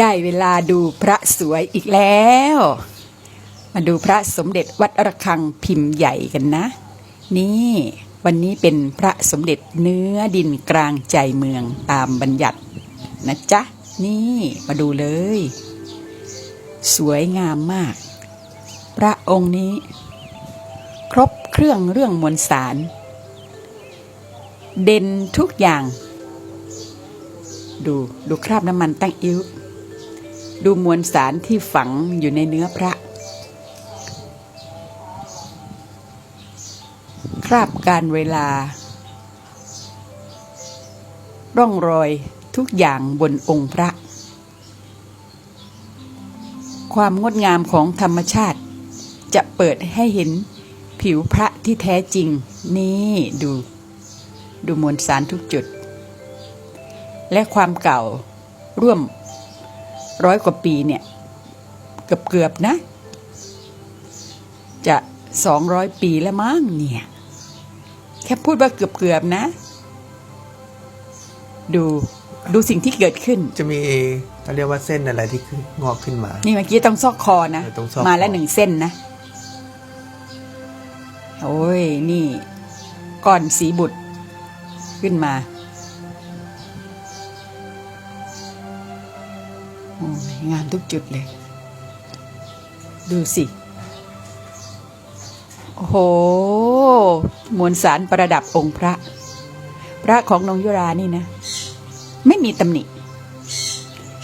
ได้เวลาดูพระสวยอีกแล้ว มาดูพระสมเด็จวัดระฆังพิมพ์ใหญ่กันนะ นี่วันนี้เป็นพระสมเด็จเนื้อดินกลางใจเมืองตามบัญญัตินะจ๊ะ นี่มาดูเลย สวยงามมาก พระองค์นี้ ครบเครื่องเรื่องมวลสาร เด่นทุกอย่าง ดูดูคราบน้ำมันตั้งอิ้ว ดูมวลสารที่ฝังอยู่ในเนื้อพระ คราบการเวลา ร่องรอยทุกอย่างบนองค์พระ ความงดงามของธรรมชาติ จะเปิดให้เห็นผิวพระที่แท้จริง นี่ดู ดูมวลสารทุกจุด และความเก่าร่วม ร้อยกว่าปีเนี่ย เกือบเกือบๆนะ จะสองร้อยปีแล้วมั้งเนี่ย แค่พูดว่าเกือบเกือบๆนะ ดูดูสิ่งที่เกิดขึ้น จะมีเขาเรียกว่าเส้นอะไรที่ขึ้นงอกขึ้นมา นี่เมื่อกี้ต้องซอกคอนะเออต้องซอกคอมาแล้วหนึ่งเส้นนะ โอ้ย นี่ ก้อนสีบุตรขึ้นมา งามทุกจุดเลย ดูสิ โอ้โห มวลสารประดับองค์พระ พระของนงยุรานี่นะ ไม่มีตำหนิ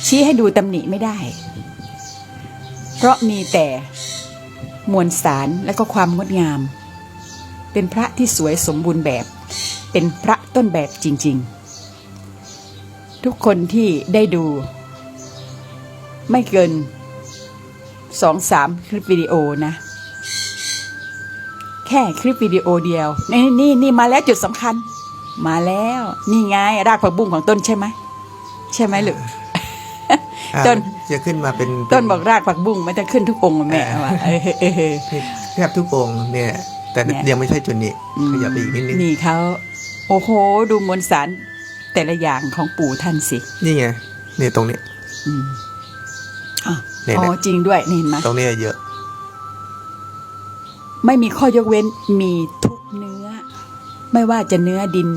ชี้ให้ดูตำหนิไม่ได้ เพราะมีแต่มวลสารและก็ความงดงาม เป็นพระที่สวยสมบูรณ์แบบ เป็นพระต้นแบบจริง ๆ ทุกคนที่ได้ดู ไม่เกินสองสามคลิปวิดีโอนะ แค่คลิปวิดีโอเดียว นี่นี่นี่มาแล้วจุดสำคัญ มาแล้ว นี่ไง รากผักบุ้งของต้นใช่ไหมใช่ไหมลูกอ่าต้นจะขึ้นมาเป็นต้นบอกรากผักบุ้งไม่ต้องขึ้นทุกองค์อะแม่ว่าเออเออเออแทบทุกองค์เนี่ย แต่เนี่ยยังไม่ใช่จุดนี้ขยับไปอีกนิดนึงนี่เขาโอ้โห ดูมวลสารแต่ละอย่างของปู่ท่านสิ นี่ไง เนี่ยตรงเนี้ยอ๋อ เนี่ยอ๋อเนี่ยจริงด้วยนี่เห็นไหมตรงเนี้ยเยอะ ไม่มีข้อยกเว้นมีทุกเนื้อ ไม่ว่าจะเนื้อดิน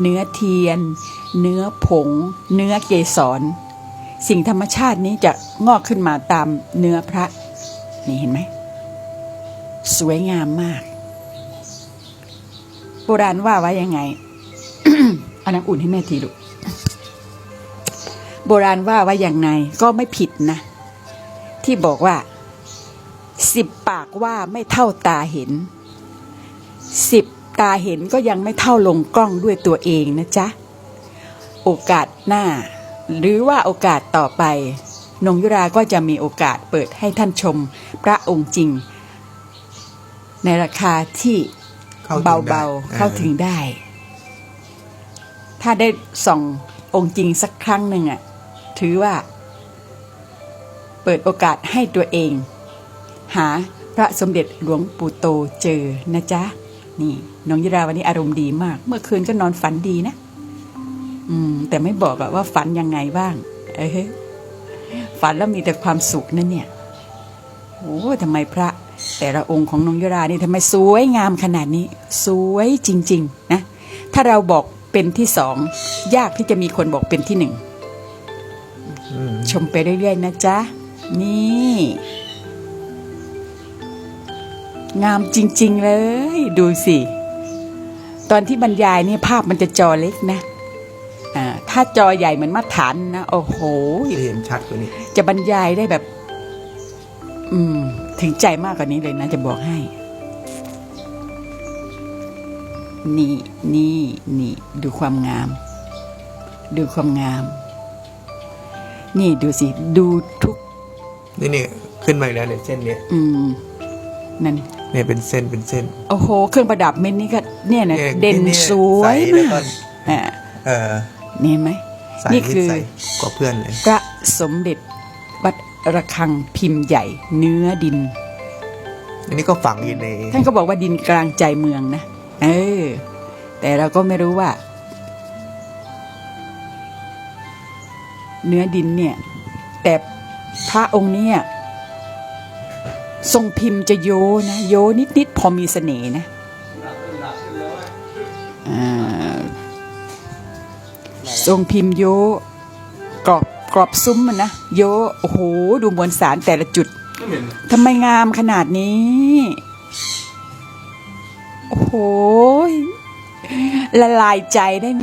เนื้อเทียน เนื้อผง เนื้อเกสร สิ่งธรรมชาตินี้จะงอกขึ้นมาตามเนื้อพระ นี่เห็นไหม สวยงามมาก โบราณว่าไว้ยังไงเอาน้ำอุ่นให้แม่ทีลูกโบราณว่าไว้อย่างไงก็ไม่ผิดนะ ที่บอกว่าสิบปากว่าไม่เท่าตาเห็นสิบตาเห็นก็ยังไม่เท่าลงกล้องด้วยตัวเองนะจ๊ะ โอกาสหน้า หรือว่าโอกาสต่อไป นงยุราก็จะมีโอกาสเปิดให้ท่านชมพระองค์จริง ในราคาที่เข้าถึงได้เบาๆเข้าถึงได้ ถ้าได้ส่ององค์จริงสักครั้งหนึ่งอะถือว่า เปิดโอกาสให้ตัวเอง หาพระสมเด็จหลวงปู่โตเจอนะจ๊ะ นี่น้องยิราวันนี้อารมณ์ดีมาก เมื่อคืนก็นอนฝันดีนะ อืม แต่ไม่บอกอะว่าฝันยังไงบ้าง เออฝันแล้วมีแต่ความสุขนั่นเนี่ยโอ้ทำไมพระ แต่ละองค์ของน้องยรานี่ทำไมสวยงามขนาดนี้ สวยจริง ๆ นะ ถ้าเราบอกเป็นที่สองยากที่จะมีคนบอกเป็นที่หนึ่งอืมชมไปเรื่อยๆนะจ๊ะ นี่ งามจริง ๆ เลย ดูสิ ตอนที่บรรยายเนี่ยภาพมันจะจอเล็กนะอ่าถ้าจอใหญ่เหมือนมาตรฐานนะโอ้โห จะเห็นชัดกว่านี้ จะบรรยายได้แบบ อืม ถึงใจมากกว่านี้เลยนะ จะบอกให้ นี่นี่นี่ดูความงาม ดูความงาม นี่ดูสิ ดูทุก นี่เนี่ยขึ้นมาอีกแล้วเนี่ยเส้นเนี้ยอืมนั่น เนี่ยเป็นเส้นเป็นเส้น โอ้โห เครื่องประดับเม็ดนี่ก็เนี่ยนะเนี่ยเด่นเนี่ยสวยใสแล้วมาก็ กอ่าเออนี่เห็นไหมใส่นี่คือ ใส่กว่าเพื่อนเลยพระสมเด็จวัดระฆังพิมพ์ใหญ่เนื้อดิน อันนี้ก็ฝังอยู่ในท่านก็บอกว่าดินกลางใจเมืองนะ เออ แต่เราก็ไม่รู้ว่า เนื้อดินเนี่ย แต่ พระองค์เนี่ยทรงพิมพ์จะโยนะ โยนิดๆพอมีเสน่ห์นะทรงพิมพ์โยกรอบกรอบซุ้มมันนะโยโอ้โหดูมวลสารแต่ละจุดทำไมงามขนาดนี้ โอ้โหละลายใจได้